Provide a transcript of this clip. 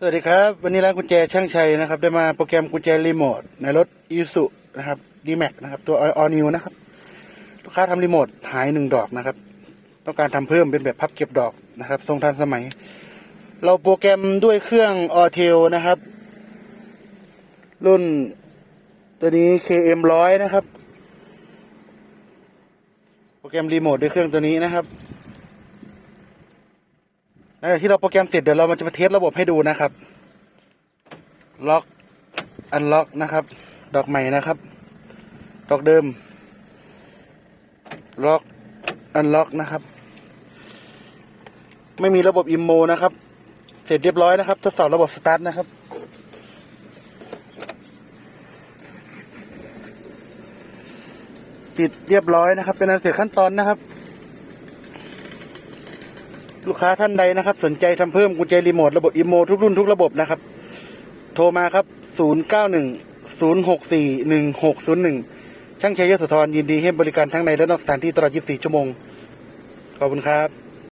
สวัสดีครับ วันนี้ร้านกุญแจช่างชัยนะครับ ได้มาโปรแกรมกุญแจรีโมทในรถอีสุนะครับดีแม็กนะครับ ตัวออนิวนะครับ ลูกค้าทำรีโมทหายหนึ่งดอกนะครับ ต้องการทำเพิ่มเป็นแบบพับเก็บดอกนะครับ ทรงทันสมัย เราโปรแกรมด้วยเครื่องออเทลนะครับ รุ่นตัวนี้ KM ร้อยนะครับ โปรแกรมรีโมทด้วยเครื่องตัวนี้นะครับ หลังจากที่เราโปรแกรมเสร็จเดี๋ยวเรามาจะมาเทสระบบให้ดูนะครับ ล็อก อันล็อกนะครับ ดอกใหม่นะครับ ดอกเดิม ล็อก อันล็อกนะครับ ไม่มีระบบอิมโมนะครับ เสร็จเรียบร้อยนะครับ ทดสอบระบบสตาร์ทนะครับติดเรียบร้อยนะครับ เป็นอันเสร็จขั้นตอนนะครับ ลูกค้าท่านใดนะครับ สนใจทำเพิ่มกุญแจรีโมทระบบอิโมทุกรุ่นทุกระบบนะครับ โทรมาครับ 091 064 1601 ช่างชัยยโสธรยินดีให้บริการทั้งในและนอกสถานที่ตลอด 24 ชั่วโมง ขอบคุณครับ